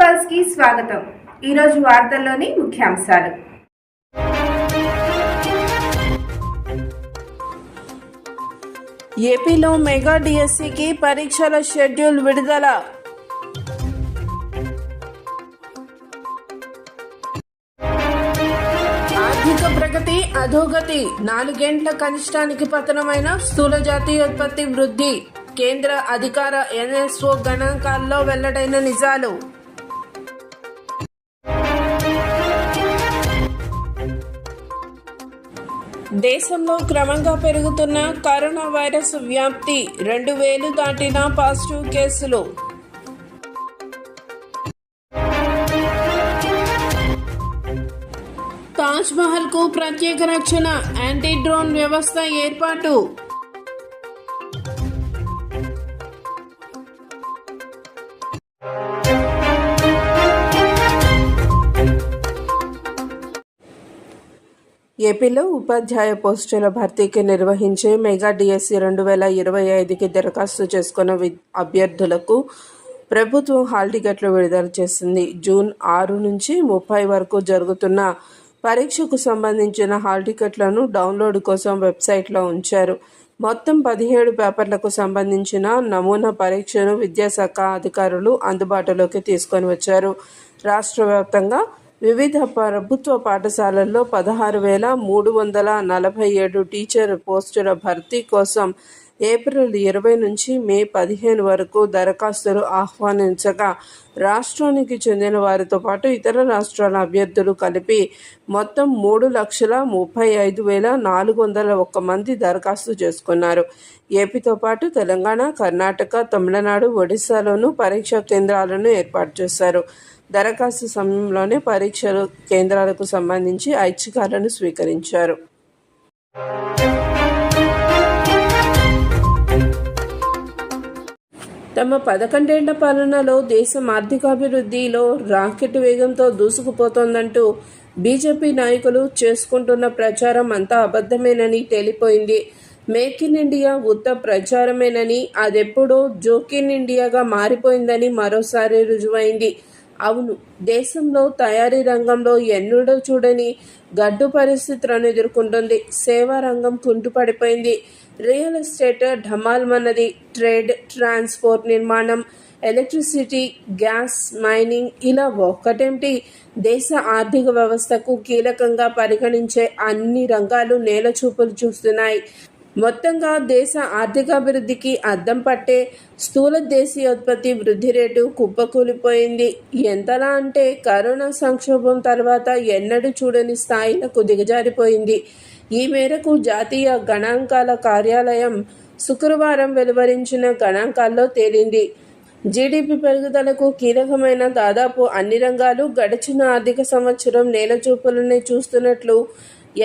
పల్స్కి స్వాగతం. ఈరోజు వార్తల్లోని ముఖ్యాంశాలు. ఏపీలో మెగా డిఎస్సికి పరీక్షల షెడ్యూల్ విడుదల. ఆర్థిక ప్రగతి అధోగతి. నాలుగేండ్ల కనిష్టానికి పతనమైన స్థూల జాతీయోత్పత్తి వృద్ధి. కేంద్ర అధికార ఎన్ఎస్ఓ గణాంకాల్లో వెల్లడైన నిజాలు. దేశంలో క్రమంగా పెరుగుతున్న కరోనా వైరస్ వ్యాప్తి రెండు వేలు దాటిన పాజిటివ్ కేసులు. తాజ్మహల్కు కు ప్రత్యేక రక్షణ యాంటీ డ్రోన్ వ్యవస్థ ఏర్పాటు. ఏపీలో ఉపాధ్యాయ పోస్టుల భర్తీకి నిర్వహించే మెగా డిఎస్సి రెండు వేల ఇరవై ఐదుకి దరఖాస్తు చేసుకున్న వి- అభ్యర్థులకు ప్రభుత్వం హాల్ టికెట్లు విడుదల చేసింది. జూన్ ఆరు నుంచి ముప్పై వరకు జరుగుతున్న పరీక్షకు సంబంధించిన హాల్ టికెట్లను డౌన్లోడ్ కోసం వెబ్సైట్లో ఉంచారు. మొత్తం పదిహేడు పేపర్లకు సంబంధించిన నమూనా పరీక్షను విద్యాశాఖ అధికారులు అందుబాటులోకి తీసుకొని వచ్చారు. రాష్ట్ర వ్యాప్తంగా వివిధ ప్రభుత్వ పాఠశాలల్లో పదహారు వేల మూడు వందల నలభై ఏడు టీచర్ పోస్టుల భర్తీ కోసం ఏప్రిల్ ఇరవై నుంచి మే పదిహేను వరకు దరఖాస్తులు ఆహ్వానించగా రాష్ట్రానికి చెందిన వారితో పాటు ఇతర రాష్ట్రాల అభ్యర్థులు కలిపి మొత్తం మూడు లక్షల ముప్పై ఐదు వేల నాలుగు వందల ఒక్క మంది దరఖాస్తు చేసుకున్నారు. ఏపీతో పాటు తెలంగాణ కర్ణాటక తమిళనాడు ఒడిశాలోనూ పరీక్షా కేంద్రాలను ఏర్పాటు చేశారు. దరఖాస్తు సమయంలోనే పరీక్షలు కేంద్రాలకు సంబంధించి ఐచ్ఛికాలను స్వీకరించారు. తమ పదకొండేళ్ళ పాలనలో దేశం ఆర్థికాభివృద్ధిలో రాకెట్ వేగంతో దూసుకుపోతోందంటూ బీజేపీ నాయకులు చేసుకుంటున్న ప్రచారం అంతా అబద్ధమేనని తేలిపోయింది. మేక్ ఇన్ ఇండియా ఉత్త ప్రచారమేనని అదెప్పుడో జోకిన్ ఇండియాగా మారిపోయిందని మరోసారి రుజువైంది. అవును. దేశంలో తయారీ రంగంలో ఎన్నడూ చూడని గడ్డు పరిస్థితులను ఎదుర్కొంటుంది. సేవా రంగం కుంటుపడిపోయింది. రియల్ ఎస్టేట్ ఢమాల్మన్నది ట్రేడ్ ట్రాన్స్పోర్ట్ నిర్మాణం ఎలక్ట్రిసిటీ గ్యాస్ మైనింగ్ ఇలా ఒక్కటేమిటి? దేశ ఆర్థిక వ్యవస్థకు కీలకంగా పరిగణించే అన్ని రంగాలు నేల చూపులు చూస్తున్నాయి. మొత్తంగా దేశ ఆర్థికాభివృద్ధికి అద్దం పట్టే స్థూల దేశీయోత్పత్తి వృద్ధి రేటు కుప్పకూలిపోయింది. ఎంతలా అంటే కరోనా సంక్షోభం తర్వాత ఎన్నడూ చూడని స్థాయిలకు దిగజారిపోయింది. ఈ మేరకు జాతీయ గణాంకాల కార్యాలయం శుక్రవారం వెలువరించిన గణాంకాల్లో తేలింది. జీడిపి పెరుగుదలకు కీలకమైన దాదాపు అన్ని రంగాలు గడిచిన ఆర్థిక సంవత్సరం నేలచూపులనే చూస్తున్నట్లు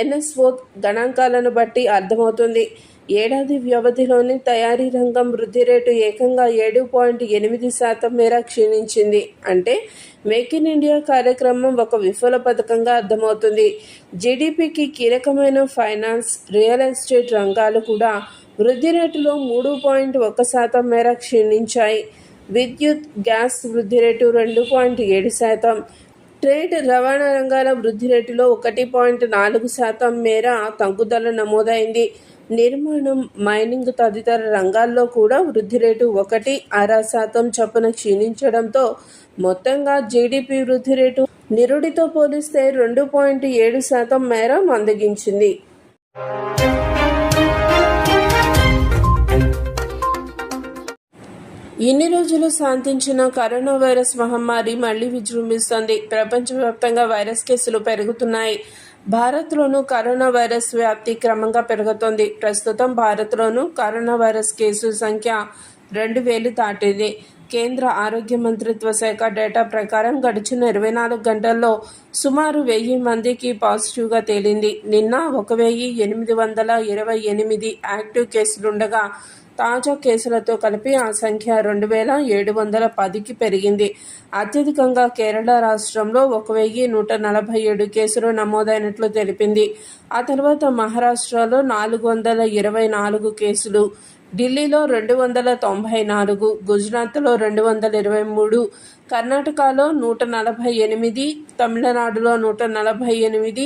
ఎన్ఎస్ఓ గణాంకాలను బట్టి అర్థమవుతుంది. ఏడాది వ్యవధిలోని తయారీ రంగం వృద్ధి రేటు ఏకంగా ఏడు పాయింట్ ఎనిమిది శాతం మేర క్షీణించింది. అంటే మేక్ ఇన్ ఇండియా కార్యక్రమం ఒక విఫల పథకంగా అర్థమవుతుంది. జీడిపికి కీలకమైన ఫైనాన్స్ రియల్ ఎస్టేట్ రంగాలు కూడా వృద్ధి రేటులో మూడు పాయింట్ ఒక శాతం మేర క్షీణించాయి. విద్యుత్ గ్యాస్ వృద్ధి రేటు రెండు పాయింట్ ఏడు శాతం. ట్రేడ్ రవాణా రంగాల వృద్ధి రేటులో ఒకటి పాయింట్ నాలుగు శాతం మేర తగ్గుదల నమోదైంది. నిర్మాణం మైనింగ్ తదితర రంగాల్లో కూడా వృద్ధి రేటు ఒకటి అర శాతం చొప్పున క్షీణించడంతో మొత్తంగా జీడిపి వృద్ధి రేటు నిరుడితో పోలిస్తే రెండు పాయింట్ ఏడు శాతం మేర మందగించింది. ఇన్ని రోజులు శాంతించిన కరోనా వైరస్ మహమ్మారి మళ్ళీ విజృంభిస్తోంది. ప్రపంచవ్యాప్తంగా వైరస్ కేసులు పెరుగుతున్నాయి. భారత్లోనూ కరోనా వైరస్ వ్యాప్తి క్రమంగా పెరుగుతోంది. ప్రస్తుతం భారత్లోనూ కరోనా వైరస్ కేసుల సంఖ్య రెండు వేలు దాటింది. కేంద్ర ఆరోగ్య మంత్రిత్వ శాఖ డేటా ప్రకారం గడిచిన ఇరవై నాలుగు గంటల్లో సుమారు వెయ్యి మందికి పాజిటివ్గా తేలింది. నిన్న ఒక వెయ్యి ఎనిమిది వందల ఇరవై ఎనిమిది యాక్టివ్ కేసులుండగా తాజా కేసులతో కలిపి ఆ సంఖ్య రెండు వేల ఏడు వందల పదికి పెరిగింది. అత్యధికంగా కేరళ రాష్ట్రంలో ఒక వెయ్యి నూట నలభై ఏడు కేసులు నమోదైనట్లు తెలిపింది. ఆ తర్వాత మహారాష్ట్రలో నాలుగు వందల ఇరవై నాలుగు కేసులు ఢిల్లీలో రెండు వందల తొంభై నాలుగు గుజరాత్లో రెండు వందల ఇరవై మూడు కర్ణాటకలో నూట నలభై ఎనిమిది తమిళనాడులో నూట నలభై ఎనిమిది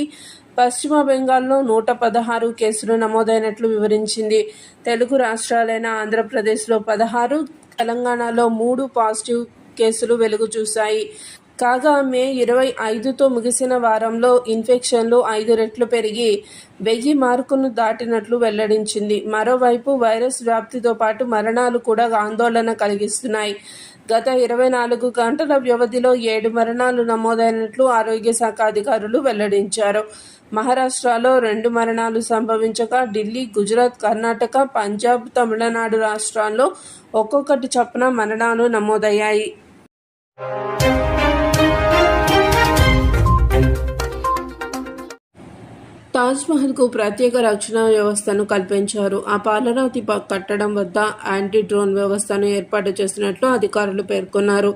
పశ్చిమ బెంగాల్లో నూట పదహారు కేసులు నమోదైనట్లు వివరించింది. తెలుగు రాష్ట్రాలైన ఆంధ్రప్రదేశ్లో పదహారు తెలంగాణలో మూడు పాజిటివ్ కేసులు వెలుగు చూశాయి కాగా మే ఇరవై ఐదుతో ముగిసిన వారంలో ఇన్ఫెక్షన్లు ఐదు రెట్లు పెరిగి వెయ్యి మార్కును దాటినట్లు వెల్లడించింది. మరోవైపు వైరస్ వ్యాప్తితో పాటు మరణాలు కూడా ఆందోళన కలిగిస్తున్నాయి. గత ఇరవై నాలుగు గంటల వ్యవధిలో ఏడు మరణాలు నమోదైనట్లు ఆరోగ్య శాఖ అధికారులు వెల్లడించారు. మహారాష్ట్రలో రెండు మరణాలు సంభవించగా ఢిల్లీ గుజరాత్ కర్ణాటక పంజాబ్ తమిళనాడు రాష్ట్రాల్లో ఒక్కొక్కటి చొప్పున మరణాలు నమోదయ్యాయి. తాజ్మహల్కు ప్రత్యేక రక్షణ వ్యవస్థను కల్పించారు. ఆ పాలరాతి కట్టడం వద్ద యాంటీ డ్రోన్ వ్యవస్థను ఏర్పాటు చేసినట్లు అధికారులు పేర్కొన్నారు.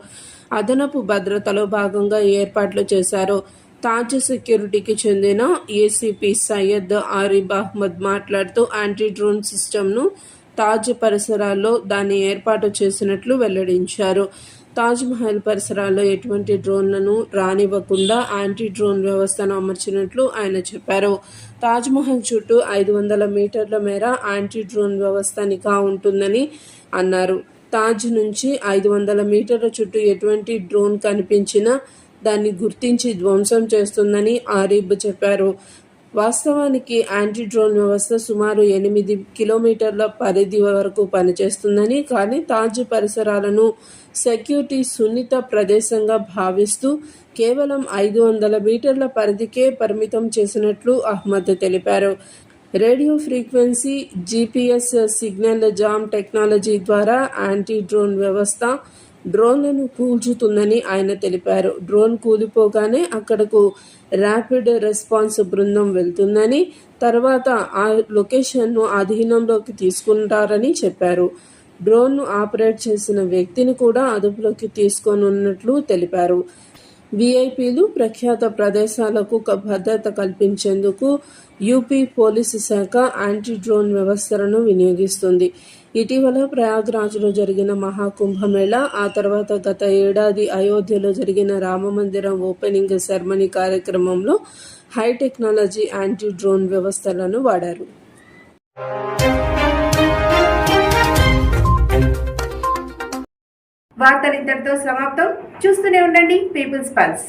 అదనపు భద్రతలో భాగంగా ఏర్పాట్లు చేశారు. తాజ్ సెక్యూరిటీకి చెందిన ఏసీపీ సయ్యద్ ఆరిబ్ అహ్మద్ మాట్లాడుతూ యాంటీ డ్రోన్ సిస్టమ్ను తాజ్ పరిసరాల్లో దాన్ని ఏర్పాటు చేసినట్లు వెల్లడించారు. తాజ్మహల్ పరిసరాల్లో ఎటువంటి డ్రోన్లను రానివ్వకుండా యాంటీ డ్రోన్ వ్యవస్థను అమర్చినట్లు ఆయన చెప్పారు. తాజ్మహల్ చుట్టూ ఐదు వందల మీటర్ల మేర యాంటీ డ్రోన్ వ్యవస్థ నిఘా ఉంటుందని అన్నారు. తాజ్ నుంచి ఐదు వందల మీటర్ల చుట్టూ ఎటువంటి డ్రోన్ కనిపించినా దాన్ని గుర్తించి ధ్వంసం చేస్తుందని ఆరిబ్ చెప్పారు. వాస్తవానికి యాంటీ డ్రోన్ వ్యవస్థ సుమారు ఎనిమిది కిలోమీటర్ల పరిధి వరకు పనిచేస్తుందని కానీ తాజ్ పరిసరాలను సెక్యూరిటీ సున్నిత ప్రదేశంగా భావిస్తూ కేవలం ఐదు వందల మీటర్ల పరిధికే పరిమితం చేసినట్లు అహ్మద్ తెలిపారు. Radio frequency GPS signal jam technology ద్వారా యాంటీ డ్రోన్ వ్యవస్థ డ్రోన్లను కూల్చుతుందని ఆయన తెలిపారు. డ్రోన్ కూలిపోగానే అక్కడకు ర్యాపిడ్ రెస్పాన్స్ బృందం వెళ్తుందని తర్వాత ఆ లొకేషన్ను అధీనంలోకి తీసుకుంటారని చెప్పారు. డ్రోన్ను ఆపరేట్ చేసిన వ్యక్తిని కూడా అదుపులోకి తీసుకోనున్నట్లు తెలిపారు. వీఐపీలు ప్రఖ్యాత ప్రదేశాలకు భద్రత కల్పించేందుకు యూపీ పోలీసు శాఖ యాంటీ డ్రోన్ వ్యవస్థలను వినియోగిస్తుంది. ఇటీవల ప్రయాగ్రాజ్లో జరిగిన మహాకుంభమేళ ఆ తర్వాత గత ఏడాది అయోధ్యలో జరిగిన రామమందిరం ఓపెనింగ్ సెరమనీ కార్యక్రమంలో హై టెక్నాలజీ యాంటీ డ్రోన్ వ్యవస్థలను వాడారు. వార్తలు ఇంతటితో సమాప్తం. చూస్తూనే ఉండండి పీపుల్స్ పల్స్.